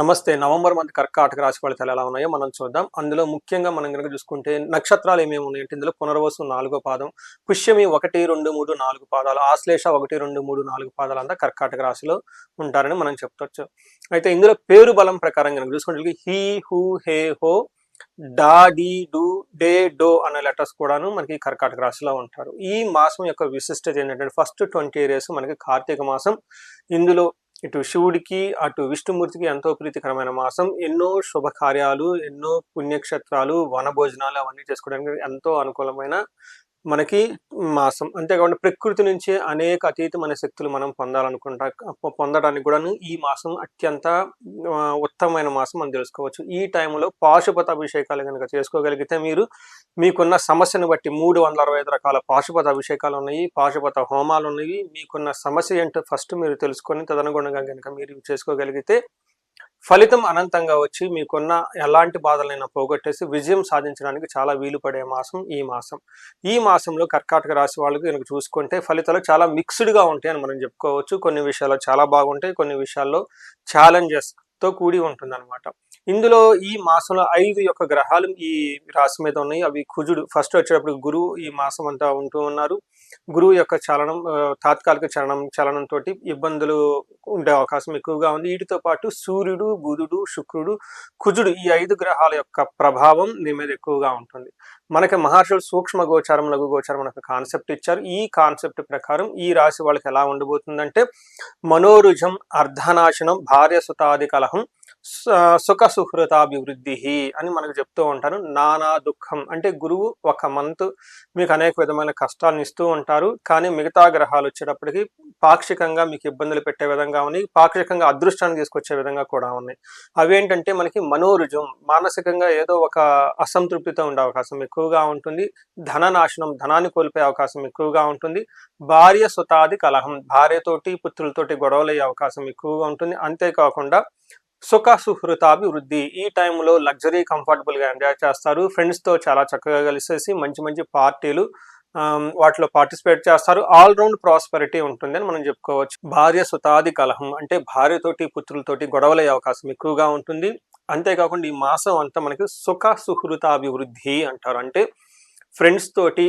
నమస్తే. November month కర్కాటక రాశి ఫలితాలు ఎలా ఉన్నాయో మనం చూద్దాం. అందులో ముఖ్యంగా మనం కనుక చూసుకుంటే నక్షత్రాలు ఏమేమి ఉన్నాయంటే ఇందులో పునర్వసు నాలుగో పాదం పుష్యమి ఒకటి రెండు మూడు నాలుగు పాదాలు ఆశ్లేష ఒకటి రెండు మూడు నాలుగు పాదాలు అంతా కర్కాటక రాశిలో ఉంటారని మనం చెప్తొచ్చు అయితే ఇందులో పేరు బలం ప్రకారం కనుక చూసుకుంటే హీ హూ హే హో డా డి డు డే డో అనే లెటర్స్ కూడాను మనకి కర్కాటక రాశిలో ఉంటారు. ఈ మాసం యొక్క విశిష్టత ఏంటంటే ఫస్ట్ ట్వంటీ ఇయర్స్ మనకి కార్తీక మాసం. ఇందులో ఇటు శివుడికి అటు విష్ణుమూర్తికి ఎంతో ప్రీతికరమైన మాసం. ఎన్నో శుభకార్యాలు ఎన్నో పుణ్యక్షేత్రాలు వనభోజనాలు అవన్నీ చేసుకోవడానికి ఎంతో అనుకూలమైన మనకి మాసం అంతేకాకుండా ప్రకృతి నుంచి అనేక అతీతమైన శక్తులు మనం పొందాలనుకుంటా పొందడానికి కూడాను ఈ మాసం అత్యంత ఉత్తమమైన మాసం మనం తెలుసుకోవచ్చు. ఈ టైంలో పాశుపత అభిషేకాలు కనుక చేసుకోగలిగితే మీరు మీకున్న సమస్యను బట్టి మూడు వందల అరవై ఐదు రకాల పాశుపత అభిషేకాలు ఉన్నాయి పాశుపత హోమాలు ఉన్నాయి. మీకున్న సమస్య ఏంటో ఫస్ట్ మీరు తెలుసుకొని తదనుగుణంగా కనుక మీరు చేసుకోగలిగితే ఫలితం అనంతంగా వచ్చి మీకున్న ఎలాంటి బాధలైనా పోగొట్టేసి విజయం సాధించడానికి చాలా వీలు పడే మాసం ఈ మాసం. ఈ మాసంలో కర్కాటక రాశి వాళ్ళకి కనుక చూసుకుంటే ఫలితాలు చాలా మిక్స్డ్గా ఉంటాయి అని మనం చెప్పుకోవచ్చు. కొన్ని విషయాల్లో చాలా బాగుంటాయి కొన్ని విషయాల్లో ఛాలెంజెస్తో కూడి ఉంటుంది ఇందులో ఈ మాసంలో ఐదు యొక్క గ్రహాలు ఈ రాశి మీద ఉన్నాయి. అవి కుజుడు ఫస్ట్ వచ్చేటప్పుడు గురువు ఈ మాసం అంతా ఉంటూ ఉన్నారు. గురువు యొక్క చలనం తాత్కాలిక చలనం చలనంతో ఇబ్బందులు ఉండే అవకాశం ఎక్కువగా ఉంది. వీటితో పాటు సూర్యుడు బుధుడు శుక్రుడు కుజుడు ఈ ఐదు గ్రహాల యొక్క ప్రభావం దీని మీద ఎక్కువగా ఉంటుంది. మనకి మహర్షులు సూక్ష్మ గోచారం లఘు గోచారం అనే కాన్సెప్ట్ ఇచ్చారు. ఈ కాన్సెప్ట్ ప్రకారం ఈ రాశి వాళ్ళకి ఎలా ఉండబోతుందంటే మనోరుజం అర్ధనాశనం భార్య సుతాది కలహం సుఖ సుహృతాభివృద్ధి అని మనకు చెప్తూ ఉంటారు. నానా దుఃఖం అంటే గురువు ఒక మంత్ మీకు అనేక విధమైన కష్టాలను ఇస్తూ ఉంటారు. కానీ మిగతా గ్రహాలు వచ్చేటప్పటికి పాక్షికంగా మీకు ఇబ్బందులు పెట్టే విధంగా ఉన్నాయి. పాక్షికంగా అదృష్టాన్ని తీసుకొచ్చే విధంగా కూడా ఉన్నాయి. అవేంటంటే మనకి మనోరుజం మానసికంగా ఏదో ఒక అసంతృప్తితో ఉండే అవకాశం ఎక్కువగా ఉంటుంది. ధన నాశనం ధనాన్ని కోల్పోయే అవకాశం ఎక్కువగా ఉంటుంది. భార్య సుతాది కలహం భార్యతోటి పుత్రులతోటి గొడవలు అయ్యే అవకాశం ఎక్కువగా ఉంటుంది. అంతేకాకుండా సుఖ సుహృతాభివృద్ధి ఈ టైంలో లగ్జరీ కంఫర్టబుల్గా ఎంజాయ్ చేస్తారు. ఫ్రెండ్స్తో చాలా చక్కగా కలిసేసి మంచి మంచి పార్టీలు వాటిలో పార్టిసిపేట్ చేస్తారు. ఆల్ రౌండ్ ప్రాస్పెరిటీ ఉంటుంది అని మనం చెప్పుకోవచ్చు. భార్య సుతాది కలహం అంటే భార్యతోటి పుత్రులతోటి గొడవలయ్యే అవకాశం ఎక్కువగా ఉంటుంది. అంతేకాకుండా ఈ మాసం అంతా మనకి సుఖ సుహృతాభివృద్ధి అంటారు. అంటే ఫ్రెండ్స్ తోటి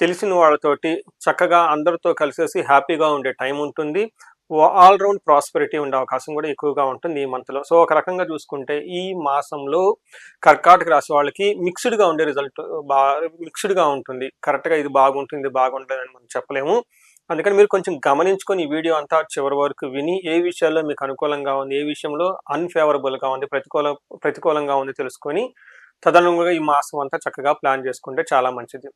తెలిసిన వాళ్ళతోటి చక్కగా అందరితో కలిసేసి హ్యాపీగా ఉండే టైం ఉంటుంది. ఆల్ రౌండ్ ప్రాస్పెరిటీ ఉండే అవకాశం కూడా ఎక్కువగా ఉంటుంది ఈ మంత్లో సో ఒక రకంగా చూసుకుంటే ఈ మాసంలో కర్కాటక రాశి వాళ్ళకి మిక్స్డ్గా ఉండే రిజల్ట్ బాగా మిక్స్డ్గా ఉంటుంది. కరెక్ట్గా ఇది బాగుంటుంది బాగుంటుందని బాగుంటుంది అని మనం చెప్పలేము. అందుకని మీరు కొంచెం గమనించుకొని ఈ వీడియో అంతా చివరి వరకు విని ఏ విషయాల్లో మీకు అనుకూలంగా ఉంది ఏ విషయంలో అన్ఫేవరబుల్గా ఉంది ప్రతికూల ప్రతికూలంగా ఉంది తెలుసుకొని తదనుగుణంగా ఈ మాసం అంతా చక్కగా ప్లాన్ చేసుకుంటే చాలా మంచిది.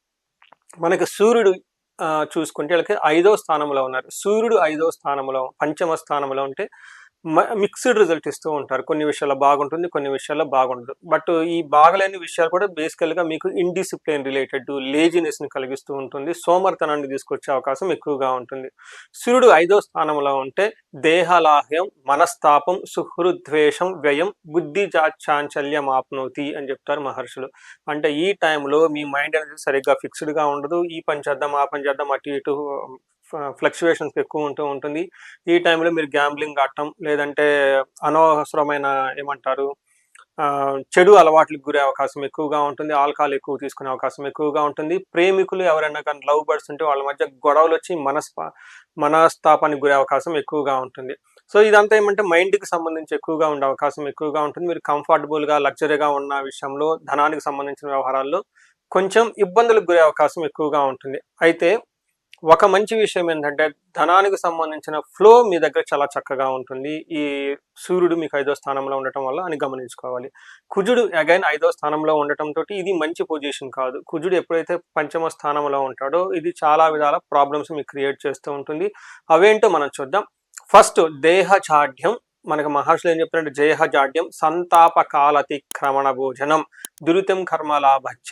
మనకి సూర్యుడు చూసుకుంటే వీళ్ళకి ఐదో స్థానంలో ఉన్నారు. సూర్యుడు ఐదో స్థానంలో పంచమ స్థానంలో ఉంటే మిక్స్డ్ రిజల్ట్ ఇస్తూ ఉంటారు. కొన్ని విషయాల్లో బాగుంటుంది కొన్ని విషయాల్లో బాగుండదు. బట్ ఈ బాగలేని విషయాలు కూడా బేసికల్గా మీకు ఇండిసిప్లిన్ రిలేటెడ్ లేజినెస్ని కలిగిస్తూ ఉంటుంది. సోమర్తనాన్ని తీసుకొచ్చే అవకాశం ఎక్కువగా ఉంటుంది. సూర్యుడు ఐదో స్థానంలో ఉంటే దేహలాహ్యం మనస్తాపం సుహృద్వేషం వ్యయం బుద్ధి చాంచల్యం ఆప్నోతి అని చెప్తారు మహర్షులు. అంటే ఈ టైంలో మీ మైండ్ అనేది సరిగ్గా ఫిక్స్డ్గా ఉండదు. ఈ పని చేద్దాం ఆ పని చేద్దాం అటు ఇటు ఫ్లక్చువేషన్స్ ఎక్కువ ఉంటూ ఉంటుంది. ఈ టైంలో మీరు గ్యాంబ్లింగ్ ఆడటం లేదంటే అనవసరమైన ఏమంటారు చెడు అలవాట్లకు గురే అవకాశం ఎక్కువగా ఉంటుంది. ఆల్కహాల్ ఎక్కువ తీసుకునే అవకాశం ఎక్కువగా ఉంటుంది. ప్రేమికులు ఎవరైనా కానీ లవ్ బర్డ్స్ ఉంటే వాళ్ళ మధ్య గొడవలు వచ్చి మనస్పా మనస్తాపానికి గురే అవకాశం ఎక్కువగా ఉంటుంది. సో ఇదంతా ఏమంటే మైండ్కి సంబంధించి ఎక్కువగా ఉండే అవకాశం ఎక్కువగా ఉంటుంది. మీరు కంఫర్టబుల్గా లగ్జరీగా ఉన్న విషయంలో ధనానికి సంబంధించిన వ్యవహారాల్లో కొంచెం ఇబ్బందులకు గురే అవకాశం ఎక్కువగా ఉంటుంది. అయితే ఒక మంచి విషయం ఏంటంటే ధనానికి సంబంధించిన ఫ్లో మీ దగ్గర చాలా చక్కగా ఉంటుంది. ఈ సూర్యుడు మీకు ఐదో స్థానంలో ఉండటం వల్ల అని గమనించుకోవాలి. కుజుడు అగైన్ ఐదో స్థానంలో ఉండటంతో ఇది మంచి పొజిషన్ కాదు. కుజుడు ఎప్పుడైతే పంచమ స్థానంలో ఉంటాడో ఇది చాలా విధాల ప్రాబ్లమ్స్ మీకు క్రియేట్ చేస్తూ ఉంటుంది. అవేంటో మనం చూద్దాం. ఫస్ట్ దేహచాఢ్యం మనకు మహర్షులు ఏం చెప్తారంటే జయహజాడ్యం సంతాప కాలతిక్రమణ భోజనం దురితం కర్మలాభచ్చ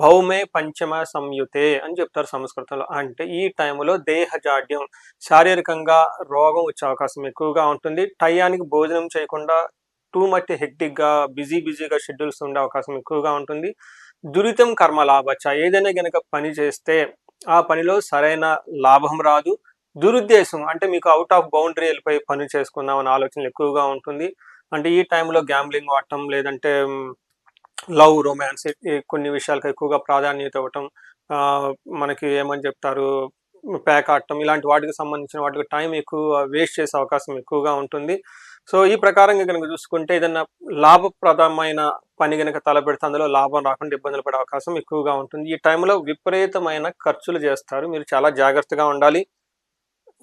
భౌమే పంచమ సంయుతే అని చెప్తారు సంస్కృతంలో. అంటే ఈ టైంలో దేహ జాడ్యం శారీరకంగా రోగం వచ్చే అవకాశం ఎక్కువగా ఉంటుంది. టయానికి భోజనం చేయకుండా టూ మచ్ హెక్టిక్గా బిజీ బిజీగా షెడ్యూల్స్ ఉండే అవకాశం ఎక్కువగా ఉంటుంది. దురితం కర్మ లాభచ్చ ఏదైనా గనక పని చేస్తే ఆ పనిలో సరైన లాభం రాదు. దురుద్దేశం అంటే మీకు అవుట్ ఆఫ్ బౌండరీ వెళ్ళిపోయి పని చేసుకుందాం అనే ఆలోచనలు ఎక్కువగా ఉంటుంది. అంటే ఈ టైంలో గ్యాంబ్లింగ్ వాడటం లేదంటే లవ్ రొమాన్స్ కొన్ని విషయాలకు ఎక్కువగా ప్రాధాన్యత ఇవ్వటం మనకి ఏమని చెప్తారు? ప్యాక్ ఆడటం ఇలాంటి వాటికి సంబంధించిన వాటికి టైం ఎక్కువ వేస్ట్ చేసే అవకాశం ఎక్కువగా ఉంటుంది. సో ఈ ప్రకారంగా కనుక చూసుకుంటే ఏదైనా లాభప్రదమైన పని కనుక తలపెడితే అందులో లాభం రాకుండా ఇబ్బందులు పడే అవకాశం ఎక్కువగా ఉంటుంది. ఈ టైంలో విపరీతమైన ఖర్చులు చేస్తారు. మీరు చాలా జాగ్రత్తగా ఉండాలి.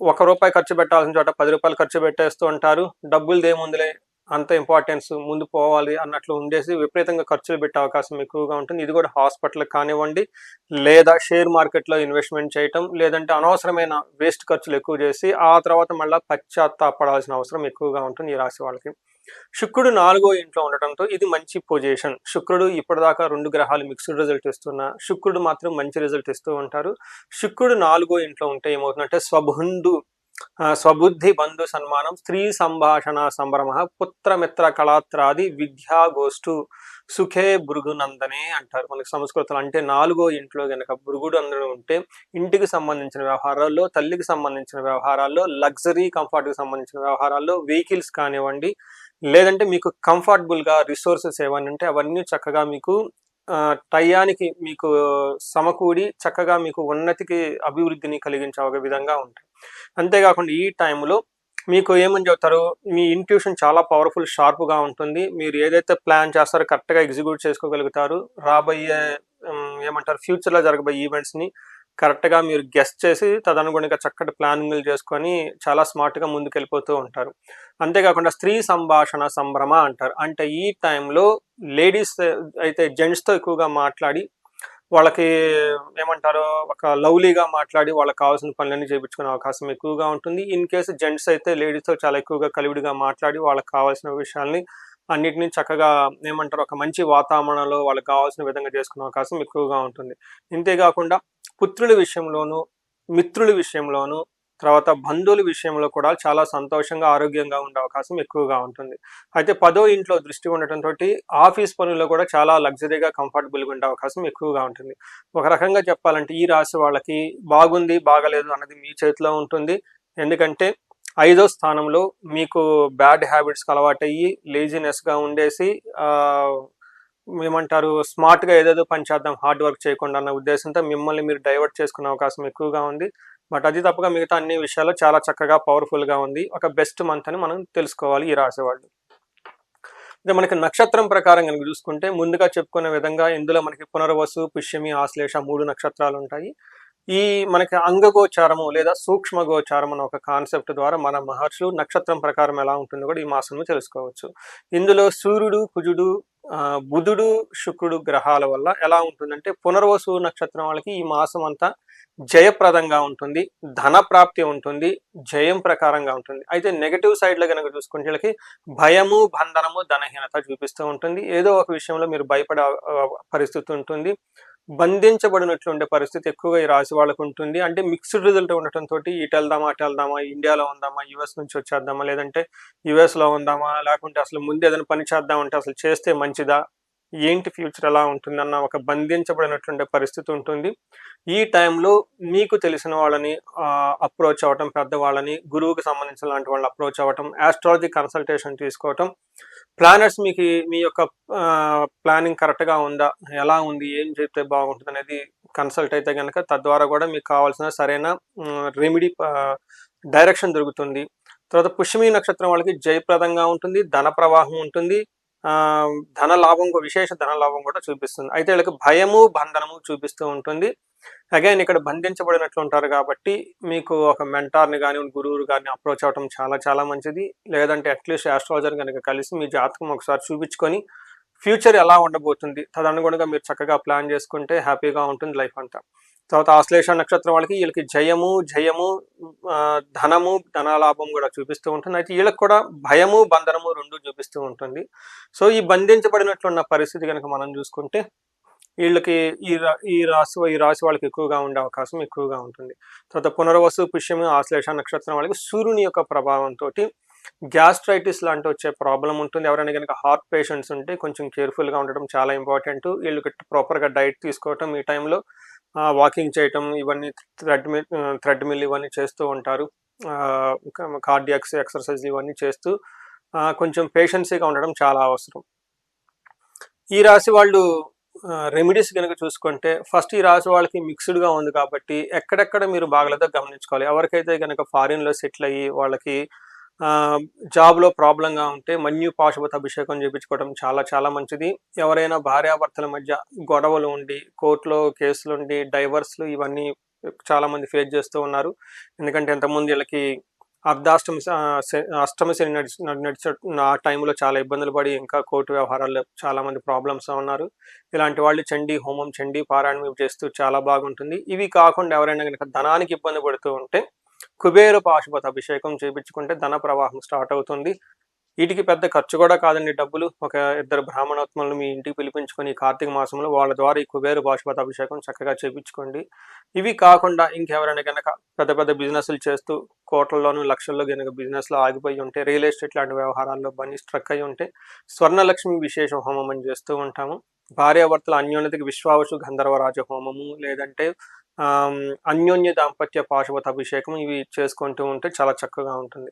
ఒక రూపాయి ఖర్చు పెట్టాల్సిన చోట పది రూపాయలు ఖర్చు పెట్టేస్తూ ఉంటారు. డబ్బులు దేముందిలే అంత ఇంపార్టెన్స్ ముందు పోవాలి అన్నట్లు ఉండేసి విపరీతంగా ఖర్చులు పెట్టే అవకాశం ఎక్కువగా ఉంటుంది. ఇది కూడా హాస్పిటల్ కానివ్వండి లేదా షేర్ మార్కెట్లో ఇన్వెస్ట్మెంట్ చేయటం లేదంటే అనవసరమైన వేస్ట్ ఖర్చులు ఎక్కువ చేసి ఆ తర్వాత మళ్ళీ పశ్చాత్తాపడాల్సిన అవసరం ఎక్కువగా ఉంటుంది ఈ రాశి వాళ్ళకి. శుక్రుడు నాలుగో ఇంట్లో ఉండటంతో ఇది మంచి పొజిషన్ శుక్రుడు ఇప్పటిదాకా రెండు గ్రహాలు మిక్స్డ్ రిజల్ట్ ఇస్తున్నా శుక్రుడు మాత్రం మంచి రిజల్ట్ ఇస్తూ ఉంటారు. శుక్రుడు నాలుగో ఇంట్లో ఉంటే ఏమవుతుందంటే స్వబంధు స్వబుద్ధి బంధు సన్మానం స్త్రీ సంభాషణ సంభ్రమ పుత్రమిత్ర కళాత్రాది విద్యాగోష్ఠు సుఖే భృగునందనే అంటారు. మనకి సంస్కృతులు అంటే నాలుగో ఇంట్లో గనక భృగుడు అందడం ఉంటే ఇంటికి సంబంధించిన వ్యవహారాల్లో తల్లికి సంబంధించిన వ్యవహారాల్లో లగ్జరీ కంఫర్ట్కి సంబంధించిన వ్యవహారాల్లో వెహికల్స్ కానివ్వండి లేదంటే మీకు కంఫర్టబుల్గా రిసోర్సెస్ ఏవన్నీ ఉంటే అవన్నీ చక్కగా మీకు టయానికి మీకు సమకూడి చక్కగా మీకు ఉన్నతికి అభివృద్ధిని కలిగించే ఒక విధంగా ఉంటాయి. అంతేకాకుండా ఈ టైంలో మీకు ఏమని చెప్తారు మీ ఇంట్యూషన్ చాలా పవర్ఫుల్ షార్ప్గా ఉంటుంది. మీరు ఏదైతే ప్లాన్ చేస్తారో కరెక్ట్గా ఎగ్జిక్యూట్ చేసుకోగలుగుతారు. రాబోయే ఏమంటారు ఫ్యూచర్లో జరగబోయే ఈవెంట్స్ని కరెక్ట్గా మీరు గెస్ట్ చేసి తదనుగుణంగా చక్కటి ప్లానింగ్లు చేసుకొని చాలా స్మార్ట్గా ముందుకెళ్ళిపోతూ ఉంటారు. అంతేకాకుండా స్త్రీ సంభాషణ సంభ్రమ అంటారు. అంటే ఈ టైంలో లేడీస్ అయితే జెంట్స్తో ఎక్కువగా మాట్లాడి వాళ్ళకి ఏమంటారు ఒక లవ్లీగా మాట్లాడి వాళ్ళకి కావాల్సిన పనులన్నీ చేయించుకునే అవకాశం ఎక్కువగా ఉంటుంది. ఇన్ కేసు జెంట్స్ అయితే లేడీస్తో చాలా ఎక్కువగా కలివిడిగా మాట్లాడి వాళ్ళకి కావాల్సిన విషయాల్ని అన్నిటినీ చక్కగా ఏమంటారు ఒక మంచి వాతావరణంలో వాళ్ళకి కావాల్సిన విధంగా చేసుకునే అవకాశం ఎక్కువగా ఉంటుంది. ఇంతేకాకుండా పుత్రుల విషయంలోనూ మిత్రుల విషయంలోనూ తర్వాత బంధువుల విషయంలో కూడా చాలా సంతోషంగా ఆరోగ్యంగా ఉండే అవకాశం ఎక్కువగా ఉంటుంది. అయితే పదో ఇంట్లో దృష్టి ఉండటంతో ఆఫీస్ పనుల్లో కూడా చాలా లగ్జరీగా కంఫర్టబుల్గా ఉండే అవకాశం ఎక్కువగా ఉంటుంది. ఒక రకంగా చెప్పాలంటే ఈ రాశి వాళ్ళకి బాగుంది బాగలేదు అన్నది మీ చేతిలో ఉంటుంది. ఎందుకంటే ఐదో స్థానంలో మీకు బ్యాడ్ హ్యాబిట్స్కి అలవాటయ్యి లేజినెస్గా ఉండేసి ఏమంటారు స్మార్ట్గా ఏదేదో పని చేద్దాం హార్డ్ వర్క్ చేయకుండా అన్న ఉద్దేశంతో మిమ్మల్ని మీరు డైవర్ట్ చేసుకునే అవకాశం ఎక్కువగా ఉంది. బట్ అది తప్పగా మిగతా అన్ని విషయాల్లో చాలా చక్కగా పవర్ఫుల్గా ఉంది. ఒక బెస్ట్ మంత్ అని మనం తెలుసుకోవాలి ఈ రాసేవాళ్ళు అయితే మనకి నక్షత్రం ప్రకారం కనుక చూసుకుంటే ముందుగా చెప్పుకునే విధంగా ఇందులో మనకి పునర్వసు పుష్యమి ఆశ్లేష మూడు నక్షత్రాలు ఉంటాయి. ఈ మనకి అంగగోచారము లేదా సూక్ష్మ గోచారం అనే ఒక కాన్సెప్ట్ ద్వారా మన మహర్షులు నక్షత్రం ప్రకారం ఎలా ఉంటుందో కూడా ఈ మాసంలో తెలుసుకోవచ్చు. ఇందులో సూర్యుడు కుజుడు బుధుడు శుక్రుడు గ్రహాల వల్ల ఎలా ఉంటుందంటే పునర్వసు నక్షత్రం వాళ్ళకి ఈ మాసం అంతా జయప్రదంగా ఉంటుంది ధన ప్రాప్తి ఉంటుంది జయం ప్రకారంగా ఉంటుంది. అయితే నెగటివ్ సైడ్లో కనుక చూసుకుంటే వీళ్ళకి భయము బంధనము ధనహీనత చూపిస్తూ ఉంటుంది. ఏదో ఒక విషయంలో మీరు భయపడే పరిస్థితి ఉంటుంది. బంధించబడినట్లు ఉండే పరిస్థితి ఎక్కువగా ఈ రాశి వాళ్ళకు ఉంటుంది. అంటే మిక్స్డ్ రిజల్ట్ ఉండటంతో ఇటు వెళ్దామా అటు వెళ్దామా ఇండియాలో ఉందామా యుఎస్ నుంచి వచ్చేద్దామా లేదంటే యుఎస్లో ఉందామా లేకుంటే అసలు ముందు ఏదైనా పని చేద్దామంటే అసలు చేస్తే మంచిదా ఏంటి ఫ్యూచర్ ఎలా ఉంటుంది అన్న ఒక బంధించబడినట్లుండే పరిస్థితి ఉంటుంది. ఈ టైంలో మీకు తెలిసిన వాళ్ళని అప్రోచ్ అవ్వటం పెద్దవాళ్ళని గురువుకి సంబంధించిన లాంటి వాళ్ళని అప్రోచ్ అవ్వటం ఆస్ట్రాలజీ కన్సల్టేషన్ తీసుకోవటం ప్లానర్స్ మీకు మీ యొక్క ప్లానింగ్ కరెక్ట్గా ఉందా ఎలా ఉంది ఏం చెప్తే బాగుంటుంది అనేది కన్సల్ట్ అయితే కనుక తద్వారా కూడా మీకు కావాల్సిన సరైన రెమెడీ డైరెక్షన్ దొరుకుతుంది. తర్వాత పుష్యమి నక్షత్రం వాళ్ళకి జయప్రదంగా ఉంటుంది ధన ప్రవాహం ఉంటుంది. ధన లాభం విశేష ధన లాభం కూడా చూపిస్తుంది. అయితే వీళ్ళకి భయము బంధనము చూపిస్తూ ఉంటుంది. అగైన్ ఇక్కడ బంధించబడినట్లు ఉంటారు కాబట్టి మీకు ఒక మెంటార్ని కానీ గురువుని కానీ అప్రోచ్ అవ్వటం చాలా చాలా మంచిది. లేదంటే అట్లీస్ట్ ఆస్ట్రాలజర్ కనుక కలిసి మీ జాతకం ఒకసారి చూపించుకొని ఫ్యూచర్ ఎలా ఉండబోతుంది తదనుగుణంగా మీరు చక్కగా ప్లాన్ చేసుకుంటే హ్యాపీగా ఉంటుంది లైఫ్ అంతా. తర్వాత ఆశ్లేష నక్షత్రం వాళ్ళకి వీళ్ళకి జయము జయము ధనము ధనలాభం కూడా చూపిస్తూ ఉంటుంది. అయితే వీళ్ళకి కూడా భయము బంధనము రెండు చూపిస్తూ ఉంటుంది. సో ఈ బంధించబడినట్లున్న పరిస్థితి కనుక మనం చూసుకుంటే వీళ్ళకి ఈ రా- ఈ రాశి ఈ రాశి వాళ్ళకి ఎక్కువగా ఉండే అవకాశం ఎక్కువగా ఉంటుంది. తర్వాత పునర్వసు పుష్యము ఆశ్లేష నక్షత్రం వాళ్ళకి సూర్యుని యొక్క ప్రభావంతో గ్యాస్ట్రైటిస్ లాంటి వచ్చే ప్రాబ్లం ఉంటుంది. ఎవరైనా కనుక హార్ట్ పేషెంట్స్ ఉంటే కొంచెం కేర్ఫుల్గా ఉండడం చాలా ఇంపార్టెంట్. వీళ్ళకి ప్రాపర్గా డైట్ తీసుకోవటం ఈ టైంలో వాకింగ్ చేయటం ఇవన్నీ థ్రెడ్మిల్ థ్రెడ్మిల్ ఇవన్నీ చేస్తూ ఉంటారు. కార్డియాక్స్ ఎక్సర్సైజ్ ఇవన్నీ చేస్తూ కొంచెం పేషెన్సీగా ఉండడం చాలా అవసరం. ఈ రాశి వాళ్ళు రెమెడీస్ కనుక చూసుకుంటే ఫస్ట్ ఈ రాశి వాళ్ళకి మిక్స్డ్గా ఉంది కాబట్టి ఎక్కడెక్కడ మీరు బాగలేదో గమనించుకోవాలి. ఎవరికైతే కనుక ఫారిన్లో సెటిల్ అయ్యి వాళ్ళకి జాబ్లో ప్రాబ్లంగా ఉంటే మన్యు పాశుపత అభిషేకం చేయించుకోవడం చాలా చాలా మంచిది. ఎవరైనా భార్యాభర్తల మధ్య గొడవలు ఉండి కోర్టులో కేసులు ఉండి డైవర్స్లు ఇవన్నీ చాలామంది ఫేస్ చేస్తూ ఉన్నారు. ఎందుకంటే ఎంతమంది వీళ్ళకి అర్ధాష్టమి అష్టమి శని నడిచి నడిచే ఆ టైంలో చాలా ఇబ్బందులు పడి ఇంకా కోర్టు వ్యవహారాల్లో చాలామంది ప్రాబ్లమ్స్ ఉన్నారు. ఇలాంటి వాళ్ళు చండీ హోమం చండీ పారాయణం చేస్తూ చాలా బాగుంటుంది. ఇవి కాకుండా ఎవరైనా కనుక ధనానికి ఇబ్బంది పడుతూ ఉంటే కుబేర పాశుపత అభిషేకం చేయించుకుంటే ధన ప్రవాహం స్టార్ట్ అవుతుంది. వీటికి పెద్ద ఖర్చు కూడా కాదండి డబ్బులు. ఒక ఇద్దరు బ్రాహ్మణోత్మలను మీ ఇంటికి పిలిపించుకొని కార్తీక మాసంలో వాళ్ళ ద్వారా ఈ కుబేరు పాశుపత అభిషేకం చక్కగా చేయించుకోండి ఇవి కాకుండా ఇంకెవరైనా కనుక పెద్ద పెద్ద బిజినెస్లు చేస్తూ కోట్లలోనూ లక్షల్లో కనుక బిజినెస్లో ఆగిపోయి ఉంటే రియల్ ఎస్టేట్ లాంటి వ్యవహారాల్లో బండి స్ట్రక్ అయి ఉంటే స్వర్ణలక్ష్మి విశేష హోమం అని చేస్తూ ఉంటాము. భార్యాభర్తల అన్యోన్యతకి విశ్వావసు గంధర్వరాజ హోమము లేదంటే అన్యోన్య దాంపత్య పాశుపత అభిషేకం ఇవి చేసుకుంటూ ఉంటే చాలా చక్కగా ఉంటుంది.